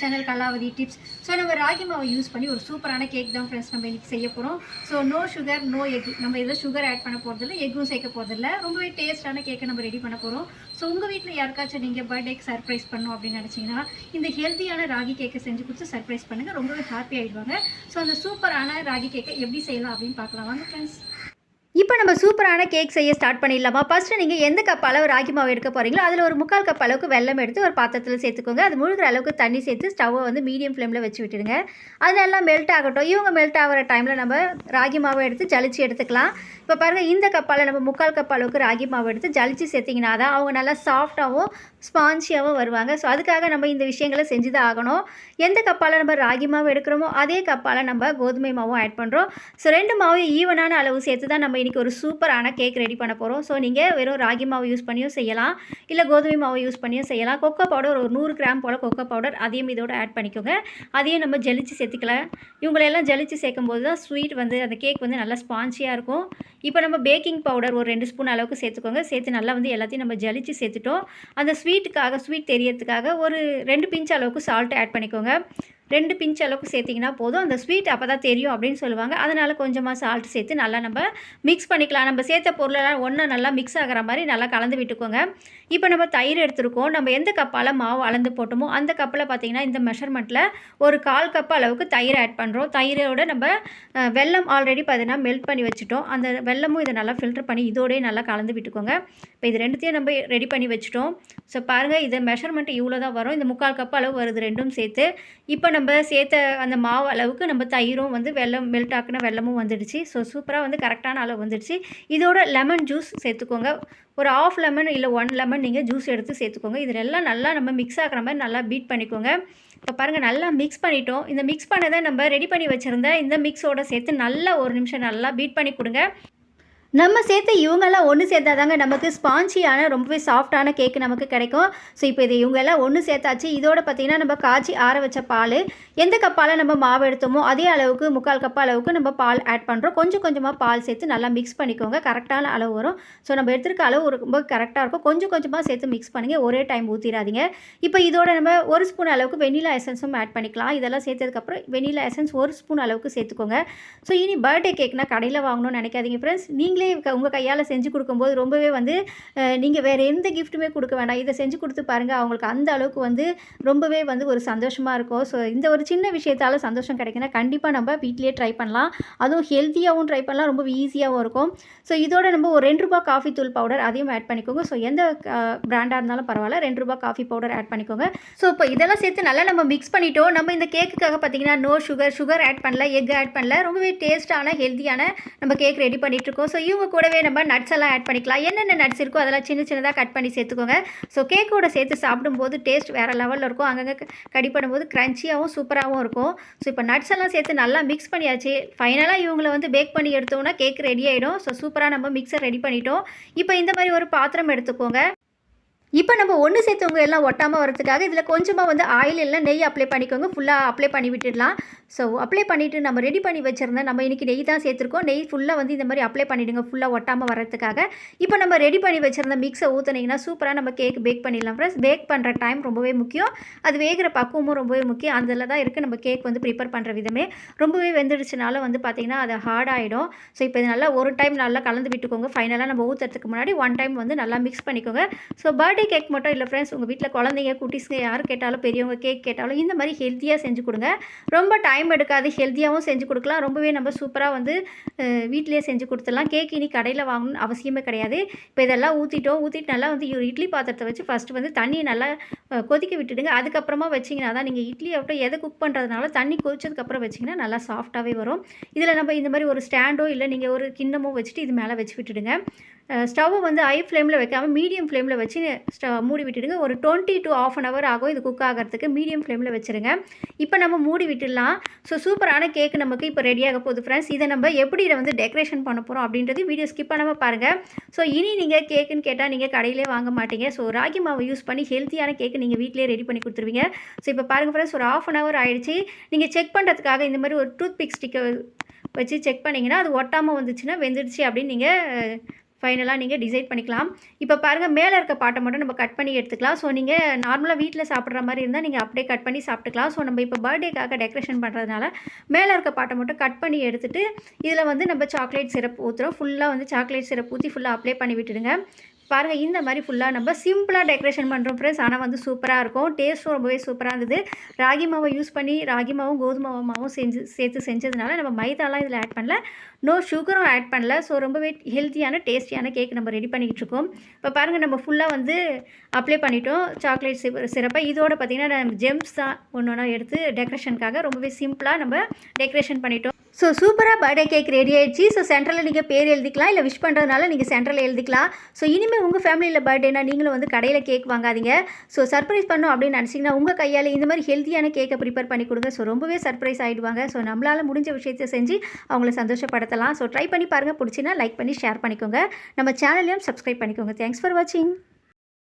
Channel Kalavathi tips so நம்ம ராகி மாவை யூஸ் பண்ணி ஒரு சூப்பரான கேக் தான் ஃப்ரெண்ட்ஸ் நம்ம இன்றைக்கி செய்ய போகிறோம் so no sugar no egg நம்ம இதில் சுகர் ஆட் பண்ண போகிறதில்ல எக்கும் சேர்க்க போகிறதில்ல ரொம்பவே டேஸ்டான கேக்கை நம்ம ரெடி பண்ண போகிறோம் ஸோ உங்கள் வீட்டில் யாருக்காச்சும் நீங்கள் பர்த்டேக்கு சர்ப்ரைஸ் பண்ணணும் அப்படின்னு நினச்சிங்கன்னா இந்த ஹெல்த்தியான ராகி கேக்கை செஞ்சு கொடுத்து சர்ப்ரைஸ் பண்ணுங்கள் ரொம்பவே ஹாப்பி ஆகிடுவாங்க ஸோ அந்த சூப்பரான ராகி கேக்கை எப்படி செய்யலாம் அப்படின்னு பார்க்கலாம். வாங்க ஃப்ரெண்ட்ஸ் இப்போ நம்ம சூப்பரான கேக் செய்ய ஸ்டார்ட் பண்ணிடலாமா? ஃபஸ்ட்டு நீங்கள் எந்த கப் அளவு ராகி மாவு எடுக்க போகிறீங்களோ அதில் ஒரு முக்கால் கப் அளவுக்கு வெல்லம் எடுத்து ஒரு பாத்திரத்தில் சேர்த்துக்கோங்க. அது முழுகிற அளவுக்கு தண்ணி சேர்த்து ஸ்டவ்வை வந்து மீடியம் ஃப்ளேமில் வச்சு விட்டுடுங்க. அதெல்லாம் மெல்ட் ஆகட்டும். இவங்க மெல்ட் ஆகிற டைமில் நம்ம ராகி மாவை எடுத்து ஜலிச்சு எடுத்துக்கலாம். இப்போ பாருங்கள் இந்த கப்பால் நம்ம முக்கால் கப் அளவுக்கு ராகி மாவு எடுத்து ஜலிச்சு சேர்த்திங்கன்னா தான் அவங்க நல்லா சாஃப்டாகவும் ஸ்பான்சியாகவும் வருவாங்க. ஸோ அதுக்காக நம்ம இந்த விஷயங்களை செஞ்சு தான் ஆகணும். எந்த கப்பால் நம்ம ராகி மாவு எடுக்கிறோமோ அதே கப்பால் நம்ம கோதுமை மாவும் ஆட் பண்ணுறோம் ஸோ ரெண்டு மாவையும் ஈவனான அளவு சேர்த்து தான் நம்ம இன்றைக்கி ஒரு சூப்பரான கேக் ரெடி பண்ண போகிறோம் ஸோ நீங்கள் வெறும் ராகி மாவு யூஸ் பண்ணியும் செய்யலாம். இல்லை கோதுமை மாவு யூஸ் பண்ணியும் செய்யலாம். கொக்கோ பவுடர் ஒரு நூறு கிராம் போல் கொக்கோ பவுடர் அதையும் இதோட ஆட் பண்ணிக்கோங்க. அதையும் நம்ம ஜலிச்சு சேர்த்துக்கலாம். இவங்களெல்லாம் ஜலிச்சு சேர்க்கும் போது தான் ஸ்வீட் வந்து அந்த கேக் வந்து நல்லா ஸ்பான்சியாக இருக்கும். இப்போ நம்ம பேக்கிங் பவுடர் ஒரு ரெண்டு ஸ்பூன் அளவுக்கு சேர்த்துக்கோங்க. சேர்த்து நல்லா வந்து எல்லாத்தையும் நம்ம ஜலிச்சு சேர்த்துட்டோம். அந்த ஸ்வீட்டுக்காக ஸ்வீட் தெரியறதுக்காக ஒரு ரெண்டு பிஞ்ச் அளவுக்கு சால்ட் ஆட் பண்ணிக்கோங்க. ரெண்டு பிஞ்ச் அளவுக்கு சேர்த்திங்கன்னா போதும். அந்த ஸ்வீட் அப்போ தான் தெரியும் அப்படின்னு சொல்லுவாங்க. அதனால் கொஞ்சமாக சால்ட் சேர்த்து நல்லா நம்ம மிக்ஸ் பண்ணிக்கலாம். நம்ம சேர்த்த பொருளெல்லாம் ஒன்றா நல்லா மிக்ஸ் ஆகிற மாதிரி நல்லா கலந்து விட்டுக்கோங்க. இப்போ நம்ம தயிர் எடுத்துருக்கோம். நம்ம எந்த கப்பால் மாவு அளந்து போட்டோமோ அந்த கப்பில் பார்த்திங்கன்னா இந்த மெஷர்மெண்ட்டில் ஒரு கால் கப் அளவுக்கு தயிர் ஆட் பண்ணுறோம் தயிரோட நம்ம வெள்ளம் வெல்லம் ஆல்ரெடி பார்த்தீங்கன்னா மெல்ட் பண்ணி வச்சுட்டோம். அந்த வெல்லமும் இதை நல்லா ஃபில்டர் பண்ணி இதோடய நல்லா கலந்து விட்டுக்கோங்க. இப்போ இது ரெண்டுத்தையும் நம்ம ரெடி பண்ணி வச்சுட்டோம். ஸோ பாருங்கள் இது மெஷர்மெண்ட் இவ்வளோ தான் வரும். இந்த முக்கால் கப் அளவு வருது. ரெண்டும் சேர்த்து இப்போ நம்ம நம்ம சேர்த்த அந்த மாவு அளவுக்கு நம்ம தயிரும் வந்து வெல்லம் மெல்ட் ஆக்குன வெல்லமும் வந்துடுச்சு. ஸோ சூப்பராக வந்து கரெக்டான அளவு வந்துடுச்சு. இதோட லெமன் ஜூஸ் சேர்த்துக்கோங்க. ஒரு ஆஃப் லெமன் இல்லை ஒன் லெமன் நீங்கள் ஜூஸ் எடுத்து சேர்த்துக்கோங்க. இதெல்லாம் நல்லா நம்ம மிக்ஸ் ஆகிற மாதிரி நல்லா பீட் பண்ணிக்கோங்க. இப்போ பாருங்கள் நல்லா மிக்ஸ் பண்ணிட்டோம். இந்த மிக்ஸ் பண்ணதை நம்ம ரெடி பண்ணி வச்சுருந்த இந்த மிக்ஸோட சேர்த்து நல்லா ஒரு நிமிஷம் நல்லா பீட் பண்ணி கொடுங்க. நம்ம சேர்த்த இவங்கெல்லாம் ஒன்று சேர்த்தா தாங்க நமக்கு ஸ்பான்சியான ரொம்பவே சாஃப்டான கேக்கு நமக்கு கிடைக்கும். ஸோ இப்போ இது இவங்கெல்லாம் ஒன்று சேர்த்தாச்சு. இதோட பார்த்திங்கன்னா நம்ம காய்ச்சி ஆற வச்ச பால் எந்த கப்பால் நம்ம மாவு எடுத்தோமோ அதே அளவுக்கு முக்கால் கப் அளவுக்கு நம்ம பால் ஆட் பண்ணுறோம் கொஞ்சம் கொஞ்சமாக பால் சேர்த்து நல்லா மிக்ஸ் பண்ணிக்கோங்க. கரெக்டான அளவு வரும். ஸோ நம்ம எடுத்துருக்க அளவு ரொம்ப கரெக்டாக இருக்கும். கொஞ்சம் கொஞ்சமாக சேர்த்து மிக்ஸ் பண்ணுங்கள் ஒரே டைம் ஊற்றிடாதீங்க இப்போ இதோட நம்ம ஒரு ஸ்பூன் அளவுக்கு வெனிலா எசன்ஸும் ஆட் பண்ணிக்கலாம். இதெல்லாம் சேர்த்ததுக்கப்புறம் வெனிலா எசன்ஸ் ஒரு ஸ்பூன் அளவுக்கு சேர்த்துக்கோங்க. ஸோ இனி பர்த்டே கேக்னால் கடையில் வாங்கணும்னு நினைக்காதீங்க ஃப்ரெண்ட்ஸ் நீங்களே நீங்களே உங்கள் கையால் செஞ்சு கொடுக்கும்போது ரொம்பவே வந்து நீங்கள் வேறு எந்த கிஃப்ட்டுமே கொடுக்க வேண்டாம். இதை செஞ்சு கொடுத்து பாருங்கள் அவங்களுக்கு அந்த அளவுக்கு வந்து ரொம்பவே வந்து ஒரு சந்தோஷமாக இருக்கும். ஸோ இந்த ஒரு சின்ன விஷயத்தால் சந்தோஷம் கிடைக்குன்னா கண்டிப்பாக நம்ம வீட்லேயே ட்ரை பண்ணலாம். அதுவும் ஹெல்த்தியாகவும் ட்ரை பண்ணலாம். ரொம்ப ஈஸியாகவும் இருக்கும். ஸோ இதோட நம்ம ஒரு ரெண்டு ரூபா காஃபி தூள் பவுடர் அதையும் ஆட் பண்ணிக்கோங்க. ஸோ எந்த பிராண்டாக இருந்தாலும் பரவாயில்ல. ரெண்டு ரூபா காஃபி பவுடர் ஆட் பண்ணிக்கோங்க. ஸோ இப்போ இதெல்லாம் சேர்த்து நல்லா நம்ம மிக்ஸ் பண்ணிட்டோம். நம்ம இந்த கேக்குக்காக பார்த்தீங்கன்னா நோ சுகர் சுகர் ஆட் பண்ணல எக் ஆட் பண்ணல. ரொம்பவே டேஸ்ட்டான ஹெல்த்தியான நம்ம கேக் ரெடி பண்ணிட்டு இருக்கோம். ஸோ இவங்க கூடவே நம்ம நட்ஸ் எல்லாம் ஆட் பண்ணிக்கலாம். என்னென்ன நட்ஸ் இருக்கோ அதெல்லாம் சின்ன சின்னதாக கட் பண்ணி சேர்த்துக்கோங்க. ஸோ கேக்கோட சேர்த்து சாப்பிடும்போது டேஸ்ட் வேறு லெவலில் இருக்கும். அங்கங்கே கடி பண்ணும்போது க்ரன்ச்சியாகவும் சூப்பராகவும் இருக்கும். ஸோ இப்போ நட்ஸ் எல்லாம் சேர்த்து நல்லா மிக்ஸ் பண்ணியாச்சு. ஃபைனலாக இவங்களை வந்து பேக் பண்ணி எடுத்தோம்னா கேக் ரெடி ஆகிடும் ஸோ சூப்பராக நம்ம மிக்சர் ரெடி பண்ணிட்டோம். இப்போ இந்த மாதிரி ஒரு பாத்திரம் எடுத்துக்கோங்க. இப்போ நம்ம ஒன்று சேர்த்தவங்க எல்லாம் ஒட்டாமல் வரதுக்காக இதில் கொஞ்சமாக வந்து ஆயில் இல்லை நெய் அப்ளை பண்ணிக்கோங்க. ஃபுல்லாக அப்ளை பண்ணி விட்டுடலாம். ஸோ அப்ளை பண்ணிவிட்டு நம்ம ரெடி பண்ணி வச்சுருந்தேன் நம்ம இன்றைக்கி நெய் தான் சேர்த்துருக்கோம். நெய் ஃபுல்லாக வந்து இந்த மாதிரி அப்ளை பண்ணிவிடுங்க ஃபுல்லாக ஒட்டாமல் வரதுக்காக இப்போ நம்ம ரெடி பண்ணி வச்சுருந்த மிக்ஸை ஊற்றுனீங்கன்னா சூப்பராக நம்ம கேக் பேக் பண்ணிடலாம் ஃப்ரெண்ட்ஸ் பேக் பண்ணுற டைம் ரொம்பவே முக்கியம். அது வேகிற பக்குவமும் ரொம்பவே முக்கியம். அதில் தான் இருக்குது நம்ம கேக் வந்து ப்ரிப்பேர் பண்ணுற விதமே. ரொம்பவே வெந்துடுச்சுனால வந்து பார்த்திங்கன்னா அது ஹார்ட் ஆகிடும் ஸோ இப்போ இது நல்லா ஒரு டைம் நல்லா கலந்து விட்டுக்கோங்க. ஃபைனலாக நம்ம ஊற்றுறதுக்கு முன்னாடி ஒன் டைம் வந்து நல்லா மிக்ஸ் பண்ணிக்கோங்க. ஸோ பர்த்டே கேக் மட்டும். இல்லை ஃப்ரெண்ட்ஸ் உங்கள் வீட்டில் குழந்தைங்க குட்டீஸ்ங்க யார் கேட்டாலும் பெரியவங்க கேக் கேட்டாலும் இந்த மாதிரி ஹெல்த்தியாக செஞ்சு கொடுங்க. ரொம்ப டைம் எடுக்காது. ஹெல்த்தியாகவும் செஞ்சு கொடுக்கலாம். ரொம்பவே நம்ம சூப்பராக வந்து வீட்டிலேயே செஞ்சு கொடுத்துடலாம். கேக் இனி கடையில் வாங்கணும்னு அவசியமே கிடையாது. இப்போ இதெல்லாம் ஊற்றிட்டோம் ஊற்றிட்டு நல்லா வந்து ஒரு இட்லி பாத்திரத்தை வச்சு ஃபஸ்ட்டு வந்து தண்ணியை நல்லா கொதிக்க விட்டுடுங்க. அதுக்கப்புறமா வச்சிங்கன்னா தான் நீங்கள் இட்லி ஆகட்டும் எதை குக் பண்ணுறதுனால தண்ணி கொதிச்சதுக்கப்புறம் வச்சிங்கன்னா நல்லா சாஃப்டாகவே வரும். இதில் நம்ம இந்த மாதிரி ஒரு ஸ்டாண்டோ இல்லை நீங்கள் ஒரு கிண்ணமோ வச்சுட்டு இது மேலே வச்சு விட்டுடுங்க. ஸ்டவ்வை வந்து ஹை ஃப்ளேமில் வைக்காமல் மீடியம் ஃப்ளேமில் வச்சு மூடி விட்டுடுங்க. ஒரு twenty to half an hour ஆகும். இது குக் ஆகிறதுக்கு. மீடியம் ஃப்ளேமில் வச்சுருங்க. இப்போ நம்ம மூடி விட்டுடலாம். ஸோ சூப்பரான கேக் நமக்கு இப்போ ரெடியாக போகுது ஃப்ரெண்ட்ஸ் இதை நம்ம எப்படி இதை வந்து டெக்கரேஷன் பண்ண போகிறோம் அப்படின்றது வீடியோ ஸ்கிப் பண்ணாமல் பாருங்கள் ஸோ இனி நீங்கள் கேக்குன்னு கேட்டால் நீங்கள் கடையிலே வாங்க மாட்டீங்க. ஸோ ராகி மாவை யூஸ் பண்ணி ஹெல்த்தியான கேக்கு நீங்கள் வீட்டிலே ரெடி பண்ணி கொடுத்துருவீங்க. ஸோ இப்போ பாருங்கள் ஃப்ரெண்ட்ஸ் ஒரு ஆஃப் அன் ஹவர் ஆயிடுச்சு. நீங்கள் செக் பண்ணுறதுக்காக இந்த மாதிரி ஒரு டூத் பிக் ஸ்டிக்கை வச்சு செக் பண்ணிங்கன்னா அது ஒட்டாமல் வந்துச்சுன்னா வெந்துடுச்சு அப்படின்னு நீங்கள் ஃபைனலாக நீங்கள் டிசைட் பண்ணிக்கலாம். இப்போ பாருங்கள் மேலே இருக்க பாட்டை மட்டும் நம்ம கட் பண்ணி எடுத்துக்கலாம். ஸோ நீங்கள் நார்மலாக வீட்டில் சாப்பிட்ற மாதிரி இருந்தால் நீங்கள் அப்படியே கட் பண்ணி சாப்பிட்டுக்கலாம். ஸோ நம்ம இப்போ பர்த்டேக்காக டெக்கரேஷன் பண்ணுறதுனால மேலே இருக்க பாட்டை மட்டும் கட் பண்ணி எடுத்துகிட்டு இதில் வந்து நம்ம சாக்லேட் சிரப் ஊற்றுறோம் ஃபுல்லாக வந்து சாக்லேட் சிரப் ஊற்றி ஃபுல்லாக அப்ளை பண்ணி விட்டுடுங்க. பாருங்கள் இந்த மாதிரி ஃபுல்லாக நம்ம சிம்பிளாக டெக்கரேஷன் பண்ணுறோம் ஃப்ரெண்ட்ஸ் ஆனால் வந்து சூப்பராக இருக்கும். டேஸ்ட்டும் ரொம்பவே சூப்பராக இருந்தது. ராகி மாவை யூஸ் பண்ணி ராகி மாவும் கோதுமை மாவும் செஞ்சு சேர்த்து செஞ்சதுனால நம்ம மைதாலாம் இதில் ஆட் பண்ணல. நோ சுகரும் ஆட் பண்ணல. ஸோ ரொம்பவே ஹெல்த்தியான டேஸ்டியான கேக் நம்ம ரெடி பண்ணிக்கிட்டு இருக்கோம். இப்போ பாருங்கள் நம்ம ஃபுல்லாக வந்து அப்ளை பண்ணிட்டோம். சாக்லேட் சிறப்பாக சிறப்பை இதோட பார்த்திங்கன்னா ஜெம்ஸ் தான் ஒன்று ஒன்றா எடுத்து டெக்கரேஷனுக்காக ரொம்பவே சிம்பிளாக நம்ம டெக்கரேஷன் பண்ணிட்டோம். ஸோ சூப்பராக பர்த்டே கேக் ரெடி ஆயிடுச்சு. ஸோ சென்டரில் நீங்கள் பேர் எழுதிக்கலாம். இல்லை விஷ் பண்ணுறதுனால நீங்கள் சென்டரில் எழுதிக்கலாம். ஸோ இனிமேல் உங்கள் ஃபேமிலியில் பர்த்டேனா நீங்களும் வந்து கடையில் கேக் வாங்காதீங்க. ஸோ சர்ப்ரைஸ் பண்ணோம் அப்படின்னு நினச்சிங்கன்னா உங்கள் கையால் இந்த மாதிரி ஹெல்த்தியான கேக்கை ப்ரிப்பேர் பண்ணி கொடுங்க. ஸோ ரொம்பவே சர்ப்ரைஸ் ஆகிடுவாங்க ஸோ நம்மளால் முடிஞ்ச விஷயத்தை செஞ்சு அவங்கள சந்தோஷப்படுத்தலாம். ஸோ ட்ரை பண்ணி பாருங்கள் பிடிச்சின்னா லைக் பண்ணி ஷேர் பண்ணிக்கோங்க. நம்ம சேனலையும் சப்ஸ்கிரைப் பண்ணிக்கோங்க. தேங்க்ஸ் ஃபார் வாட்சிங்